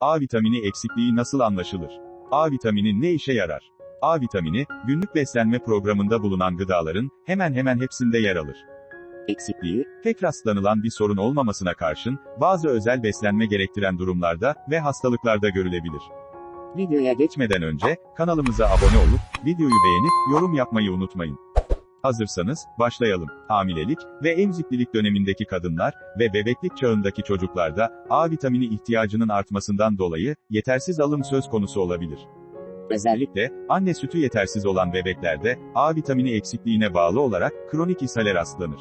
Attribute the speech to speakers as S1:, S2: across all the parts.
S1: A vitamini eksikliği nasıl anlaşılır? A vitamini ne işe yarar? A vitamini, günlük beslenme programında bulunan gıdaların hemen hemen hepsinde yer alır. Eksikliği, pek rastlanılan bir sorun olmamasına karşın, bazı özel beslenme gerektiren durumlarda ve hastalıklarda görülebilir. Videoya geçmeden önce, kanalımıza abone olup, videoyu beğenip, yorum yapmayı unutmayın. Hazırsanız, başlayalım. Hamilelik ve emziklilik dönemindeki kadınlar ve bebeklik çağındaki çocuklarda A vitamini ihtiyacının artmasından dolayı yetersiz alım söz konusu olabilir. Özellikle, anne sütü yetersiz olan bebeklerde A vitamini eksikliğine bağlı olarak kronik ishale rastlanır.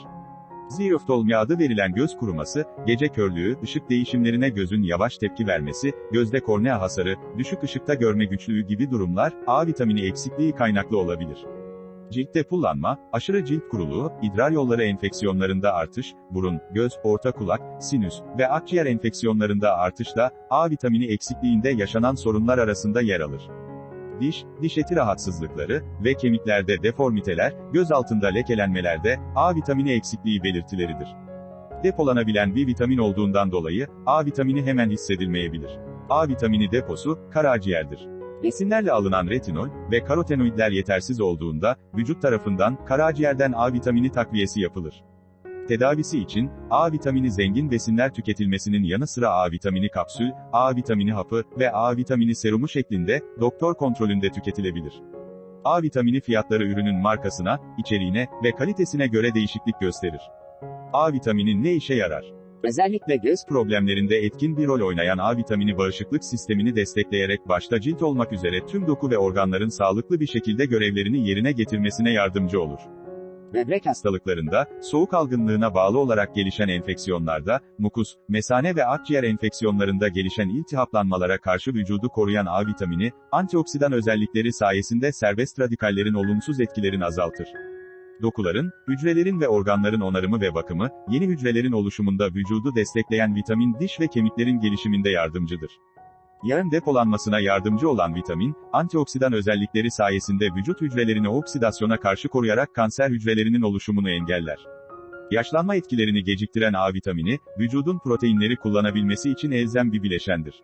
S1: Ziyoftalmi adı verilen göz kuruması, gece körlüğü, ışık değişimlerine gözün yavaş tepki vermesi, gözde kornea hasarı, düşük ışıkta görme güçlüğü gibi durumlar, A vitamini eksikliği kaynaklı olabilir. Ciltte pullanma, aşırı cilt kuruluğu, idrar yolları enfeksiyonlarında artış, burun, göz, orta kulak, sinüs ve akciğer enfeksiyonlarında artış da A vitamini eksikliğinde yaşanan sorunlar arasında yer alır. Diş, diş eti rahatsızlıkları ve kemiklerde deformiteler, göz altında lekelenmelerde A vitamini eksikliği belirtileridir. Depolanabilen bir vitamin olduğundan dolayı A vitamini hemen hissedilmeyebilir. A vitamini deposu karaciğerdir. Besinlerle alınan retinol ve karotenoidler yetersiz olduğunda, vücut tarafından karaciğerden A vitamini takviyesi yapılır. Tedavisi için, A vitamini zengin besinler tüketilmesinin yanı sıra A vitamini kapsül, A vitamini hapı ve A vitamini serumu şeklinde, doktor kontrolünde tüketilebilir. A vitamini fiyatları ürünün markasına, içeriğine ve kalitesine göre değişiklik gösterir. A vitamini ne işe yarar? Özellikle göz problemlerinde etkin bir rol oynayan A vitamini bağışıklık sistemini destekleyerek başta cilt olmak üzere tüm doku ve organların sağlıklı bir şekilde görevlerini yerine getirmesine yardımcı olur. Böbrek hastalıklarında, soğuk algınlığına bağlı olarak gelişen enfeksiyonlarda, mukus, mesane ve akciğer enfeksiyonlarında gelişen iltihaplanmalara karşı vücudu koruyan A vitamini, antioksidan özellikleri sayesinde serbest radikallerin olumsuz etkilerini azaltır. Dokuların, hücrelerin ve organların onarımı ve bakımı, yeni hücrelerin oluşumunda vücudu destekleyen vitamin diş ve kemiklerin gelişiminde yardımcıdır. Yağın depolanmasına yardımcı olan vitamin, antioksidan özellikleri sayesinde vücut hücrelerini oksidasyona karşı koruyarak kanser hücrelerinin oluşumunu engeller. Yaşlanma etkilerini geciktiren A vitamini, vücudun proteinleri kullanabilmesi için elzem bir bileşendir.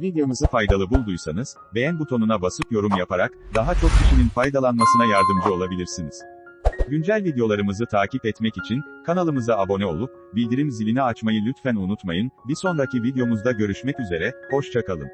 S1: Videomuzu faydalı bulduysanız, beğen butonuna basıp yorum yaparak, daha çok kişinin faydalanmasına yardımcı olabilirsiniz. Güncel videolarımızı takip etmek için, kanalımıza abone olup, bildirim zilini açmayı lütfen unutmayın, bir sonraki videomuzda görüşmek üzere, hoşçakalın.